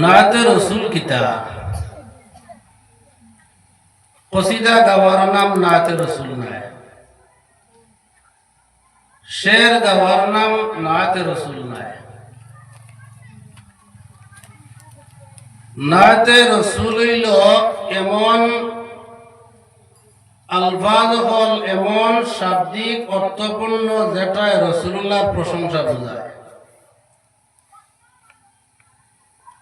নাতে রসুল কিতা কসিদা গাওয়ার নাম নাতে রসুল নাই। শের গাওয়ার নাম নাতে রসুল নাই। নাতে রসুল হইল এমন আলফাজ হল এমন শাব্দিক অর্থপূর্ণ যেটায় রসুল্লাহ প্রশংসা বোঝায়।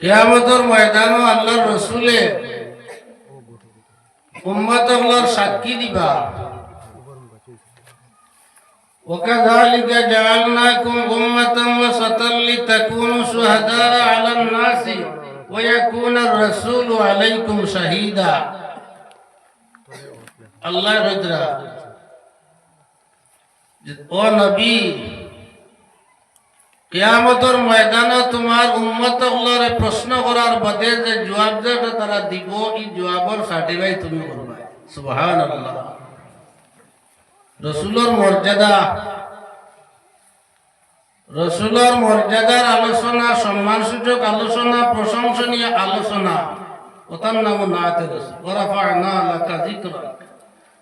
কেয়ামতের ময়দানও আল্লাহর রসুলে উম্মত আল্লাহর সাক্ষী দিবা وكذلك جعلناكم أمة وسطا لتكونوا شهداء على الناس ويكون الرسول عليكم شهيدا الله رجلا ও নবী কিয়ামতের ময়দানে তোমার উম্মত হলরে প্রশ্ন করার বাদে যে জবাব যেটা তারা দিব, এই জবাবর সার্টিফাই তুমি করবা। সুবহানাল্লাহ। রসুলোর মর্যাদা। রসুলোর মর্যাদার আলোচনা, সম্মানসূচক আলোচনা, প্রশংসনীয় আলোচনা। ওটার নাম নাতে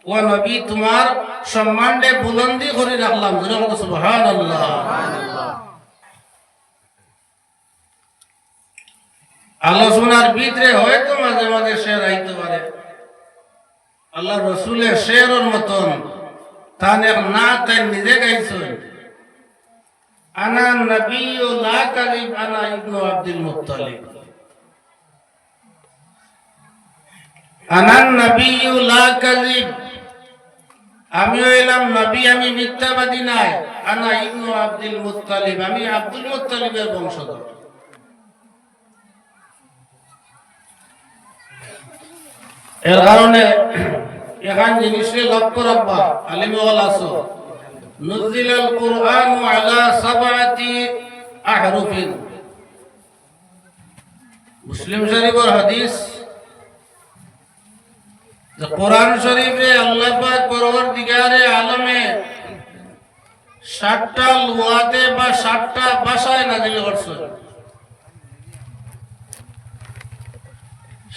ও নবী, তোমার বুলন্দি করে রাখলাম। সুবহানাল্লাহ। আলোচনার ভিতরে হয়তো মাঝে মাঝে শের আইতে পারে। আল্লাহ রসুলের শেরর মতন তানের না, তাই নিজে গাইছেন। আব্দুল আমি হইলাম আমি নাই। আনা আব্দুল মুত্তালিব, আমি আব্দুল বংশধর। এর কারণে এখান জিনিসে লক্ষ্য রাখবা আলিম ওয়াল আসো আল কুরআন আলা সাবআতি আহরুফিন। মুসলিম শরীফের হাদিস যে কোরআন শরীফে আল্লাহ পাক পরবর্তীকারে আলমে ষাটটা লুয়াতে বা ষাটটা ভাষায় নাজিল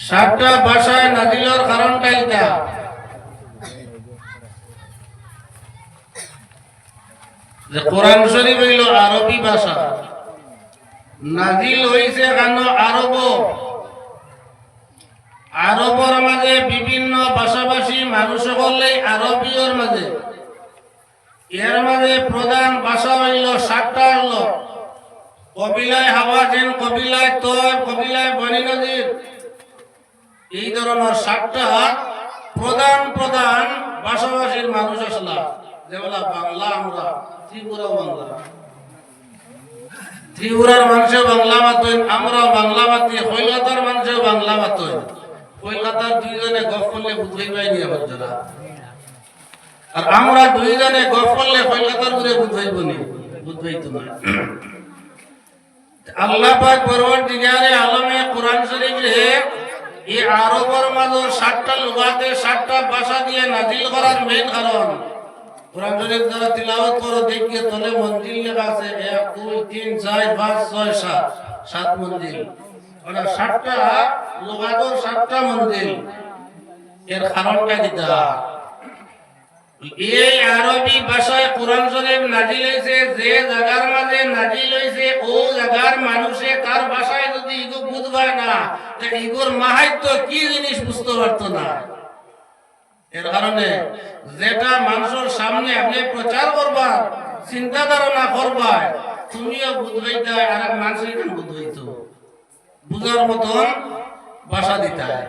ষাটটা ভাষায় নাজিলের কারণটা এটা যে কোরআন শরীফ হইল আরবি ভাষা। নাজিল হইছে কেন আরব? আরবর মাঝে বিভিন্ন ভাষাভাষী মানুষ হলে আরবীয়র মাঝে। এর মাঝে প্রধান ভাষা হইল সাতটা হইল। কবিলায় হাওয়াজেন কবিলায় তয় কবিলায় বনি নদীর। এই ধরনের সাতটা প্রধান প্রধান ভাষাভাষীর মানুষ আসলাম। যেগুলা বাংলা আমরা, ত্রিপুরা বাংলা। ত্রিপুরার মানুষে বাংলা মাতইন আমরা বাংলা মাতি, কলকাতার মানুষে বাংলা মাতইন কলকাতার দুইজনে গপ করলে বুঝাই পাইনি আবার যারা। আর আমরা দুইজনে গপ করলে কলকাতার ঘুরে বুঝাইব নি বুঝাইতো না। আল্লাহ পাক পরবর্তীকারে আলমে কোরআন শরীফ এই আরবের মাঝে সাতটা লুগাতে, সাতটা ভাষা দিয়ে নাজিল করার মেইন কারণ। তলে মন্দির লেখা আছে তিন, চার, পাঁচ, ছয়, সাত সাত মন্দির সাতটা লুগাতর সাতটা মন্দির এর কারণটা কিতা এই আরবি ভাষায় কোরআন শরীফ নাজিল হয়েছে, যে জায়গার মাঝে নাজিল হয়েছে, ও জায়গার মানুষে তার ভাষায় যদি ইগো বুঝবায় না, তা ইগোর মাহাত্য কি জিনিস বুঝতে পারতো না? এর কারণে যেটা মানুষের সামনে আপনি প্রচার করবার চিন্তা ধারণা করবার, তুমিও বুঝবাইতে আর এক মানুষের বুঝবাইতো। বুঝার মতন ভাষা দিতে হয়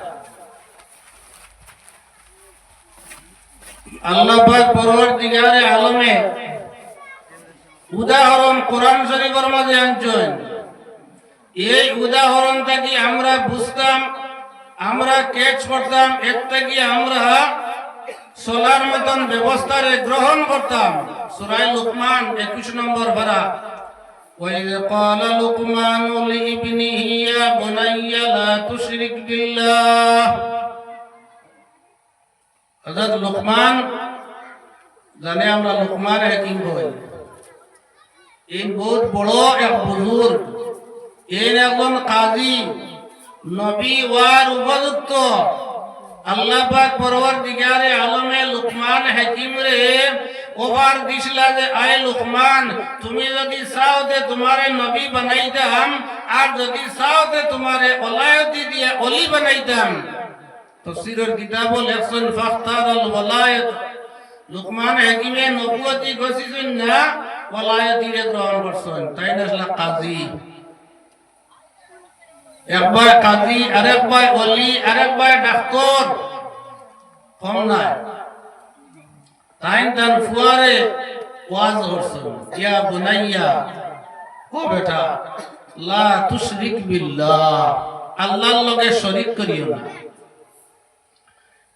আল্লাহ পাক পরবর্তীকারে আলমে উদাহরণ কোরআন শরীফের মাঝে আনছেন এই উদাহরণ থেকে আমরা বুঝতাম আমরা ক্যাচ করতাম এর থেকে আমরা সোলার মতন ব্যবস্থারে গ্রহণ করতাম সুরাই লুকমান একুশ নম্বর ভাড়া وإذ قال لقمان لابنه يا بني لا تشرك بالله হযরত লুকমান, জানে আমরা লুকমান হাকিম বই। এই বহুত বড় এক বুজুর্গ। এর একজন কাজী, নবী ওয়ার উপযুক্ত। আল্লাহ পাক পরবর্তীকারে আলমে লুকমান হাকিম রে ওভার দিছিলা যে, আয় লুকমান, তুমি যদি চাও তে তোমারে নবী বানাইতাম, আর যদি চাও তে তোমারে ওলায়তি দিয়ে অলি বানাইতাম তফসিরের কিতাব লেখছেন ফাখতার আল ওলায়ত লুকমান হাকিমে নবুয়তি ঘোষিছেন না ওলায়তিরে গ্রহণ করছেন। তাই না আসলে কাজী? একবার কাজী, আরেকবার অলি আরেকবার ডাক্তার। কম নাই। তাই তার ফুয়ারে ওয়াজ করছেন, ইয়া বুনাইয়া, ও বেটা, লা তুশরিক বিল্লাহ, আল্লাহর লগে শরীক করিও না।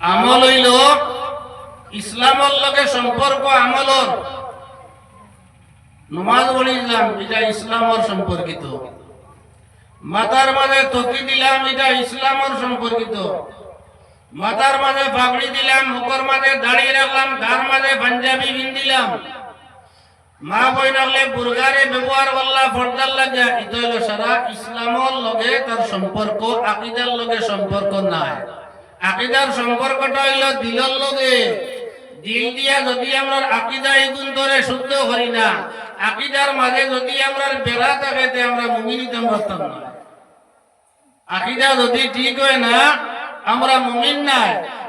আমল হইল ইসলামর লগে সম্পর্ক আমলর। নমাজ বলি ইসলাম এটা ইসলামর সম্পর্কিত। মাথার মাঝে তকি দিলাম, এটা ইসলামর সম্পর্কিত। মাথার মাঝে পাগড়ি দিলাম মুখর মাঝে দাঁড়িয়ে রাখলাম, গার মাঝে পাঞ্জাবি দিলাম মা বই রাখলে বুর্গারে ব্যবহার করলা, ফর্দার লাগে, এটা হলো সারা ইসলামর লগে তার সম্পর্ক, আকিদার লগে সম্পর্ক নাই। আকিদার সম্পর্কটা হইল দিলর লগে। দিল দিয়া যদি আমরা আকিদা এগুন ধরে শুদ্ধ করি না, আকিদার মাঝে যদি আমরা বেড়া থাকে আমরা মুমিনিতে পারতাম না। আকিদা যদি ঠিক হয় না, আমরা মুমিন নাই।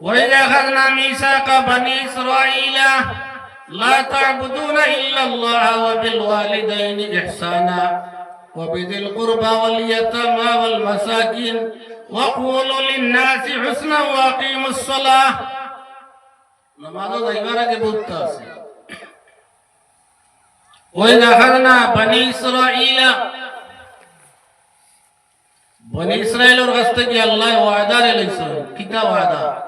وإذا أخذنا ميثاق بني إسرائيل. لا تعبدون إلا الله وبالوالدين إحسانا. وبذي القربى واليتامى والمساكين. وقولوا للناس حسنا وأقيموا الصلاة. نماز دايما رجع بوتاس وإذ أخذنا بني إسرائيل. بني إسرائيل ورغستك الله وعدار للإسرائيل كتاب وعدار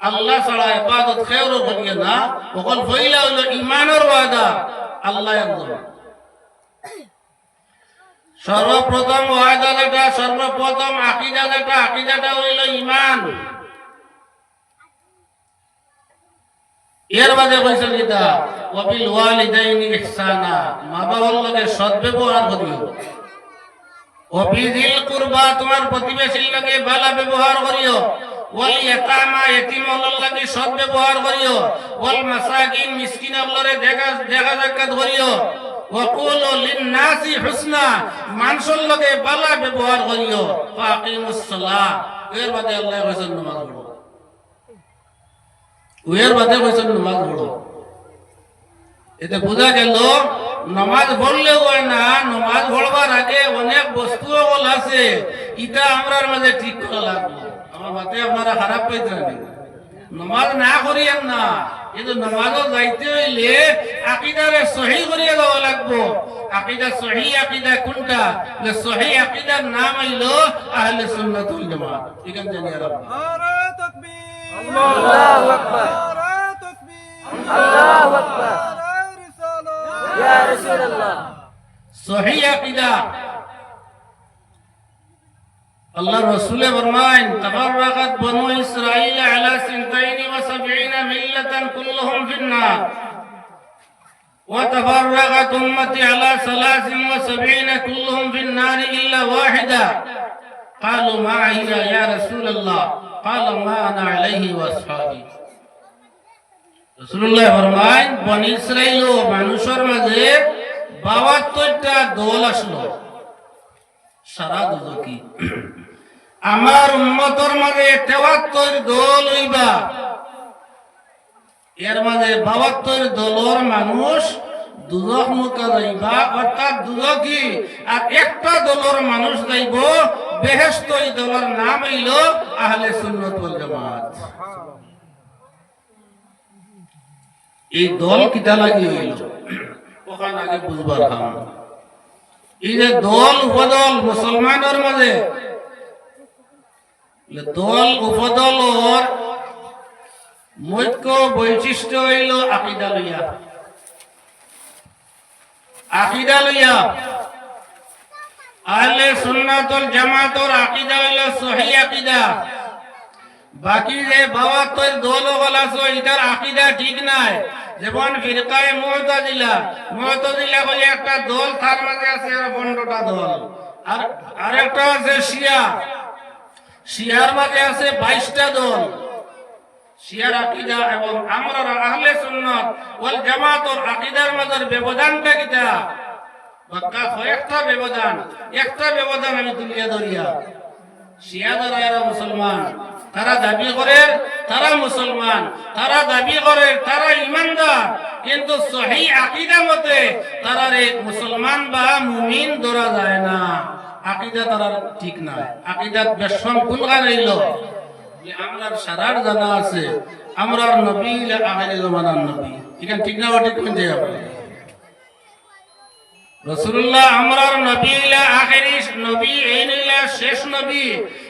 আল্লাহ ছাড়া ইবাদত করিয়ে না। ফইলা হলো ওয়াদা। আল্লাহ সর্বপ্রথম ওয়াদা যেটা, সর্বপ্রথম আকীদা যেটা, আকীদাটা হইল ঈমান। এর বাদে কইছেন কিতা ওয়াবিল ওয়ালিদাইনি ইহসানা। মা বাবার লগে সদ্ব্যবহার করিও। অবিধিল কুরবা তোমার প্রতিবেশীর লাগে ভালো ব্যবহার করিও। ওয়াল ইয়াতামা ইতিমর লাগে সৎ ব্যবহার করিও। ওয়াল মাসাকিন মিসকিন আল্লাহরে দেখা দেখা সাক্ষাৎ করিও। ওয়াকুলু লিন-নাসি হুসনা, মানুষের লগে ভালো ব্যবহার করিও। ফাকিমুস সালাহ এর বাদে আল্লাহ কইছেন, নামাজ পড়ো। এর বাদে নামাজ পড়ো। এতে বোঝা গেল নমাজ পড়লে হয় না নমাজ পড়বার আগে অনেক বস্তু বল আছে ইটা আমরার মাঝে ঠিক করা লাগবে। আমার মাতে আপনারা খারাপ পাইতে না নমাজ না করিয়েন না কিন্তু নমাজও যাইতে হইলে আকিদারে সহি করিয়ে দেওয়া লাগবো। আকিদা সহি আকিদা কোনটা? যে সহি আকিদার নাম হইল আহলে সুন্নাতুল জামাত। এখান তাকবীর আল্লাহু আকবার। আল্লাহু আকবার নারে রিসালাত ইয়া রাসূলুল্লাহ সহি আকিদা আল্লাহ রসুলে ফরমায়েন তাফাররাকাত বনু ইসরাঈল আলা সিনতাইনি ওয়া সাবঈনা মিল্লাতান কুল্লুহুম ফিন-নার وتفرقت أمتي على ثلاث وسبعين كلهم في النار إلا واحدة قالوا ما هي يا رسول الله قال ما أنا عليه وأصحابي আমার উম্মতর মাঝে দল হইবা। এর মাঝে দলর মানুষ দুজক যাইবা আর একটা দলর মানুষ যাইব নাম আহলে এই দল কিটা লাগি হইল? ওখানে আগে বুঝবার এই যে দল, উপদল, মুসলমানের মাঝে। দল, উপদলর মুখ্য বৈশিষ্ট্য হইল আকিদা লইয়া। আকিদা লইয়া। আহলে সুন্নাতুল জামাতর আকিদা হইল সহি আকিদা। বাকি যে বাবাত্তর দল বলা এটার আকিদা ঠিক নাই। যেমন ফিরকায় মুহতাজিলা মুহতাজিলা বলে একটা দল তার মাঝে আছে পনেরোটা দল। আর আরেকটা আছে শিয়া। শিয়ার মাঝে আছে বাইশটা দল। শিয়ার আকিদা এবং আমরা আহলে সুন্নাত ওয়াল জামাতর আকিদার মাঝের ব্যবধানটা কিটা? বাক্কা কয়েকটা ব্যবধান, একটা ব্যবধান আমি তুলিয়া ধরিয়া। শিয়া এরা মুসলমান। তারা দাবি করে, তারা মুসলমান, তারা দাবি করে, তারা ইমানদার। কিন্তু সহি আকিদা মতে তারা রে মুসলমান বা মুমিন ধরা যায় না। আকিদা তারা ঠিক নাই আকিদাত বেশম কোন গাইল যে আমরার সারার জানা আছে, আমরার নবী আহলে জমানার নবী। এখানে ঠিক না ঠিক কোন জায়গা রসুল্লাহ আমরার নবী আখেরি নবী, এই শেষ নবী।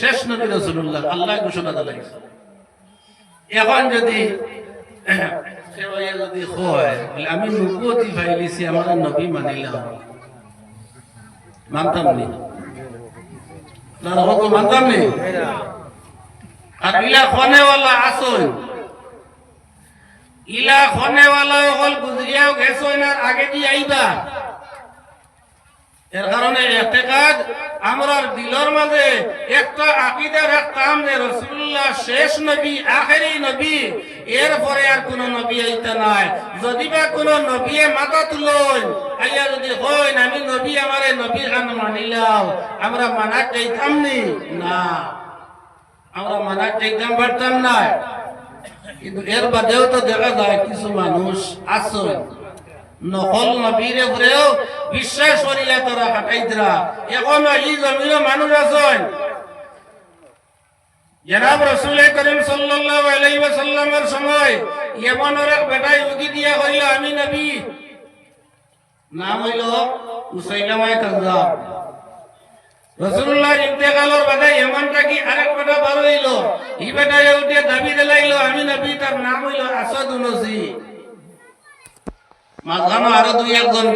শেষ আল্লাহ ঘোষণা এখন যদি আমি নবুয়তি আমার নবী মানিলাম। মানতাম নি? আর ইলা খনেওয়ালা আসুন। ইলা খনেওয়ালা হল গুজরিয়াও গেছইন আগে দিয়ে আইবা। এর কারণে এতেকাদ আমরার দিলর মাঝে একটা আকিদার এক কাম যে রসুল্লাহ শেষ নবী, আখেরি নবী এর পরে আর কোন নবী আইতা নাই। যদি বা কোন নবী মাথা তুলন আইয়া যদি হইন আমি নবী, আমারে নবী খান মানিলাম আমরা মানা চাইতাম নি? না। আমরা মানা চাইতাম, পারতাম না কিন্তু এর বাদেও তো দেখা যায়, কিছু মানুষ আসন নকল নবীর উপরেও বিশ্বাস করিয়া তারা কাটাইতরা এখন এই জমিও মানুষ আছেন জনাব রসুল করিম সাল্লাল্লাহু সময়। এক দিয়া আমি নবী। নাম হইল কি দাবি দিলাইলো, আমি নবী তার নাম হইল আসাদ মাঝখানে আরও দুই একজন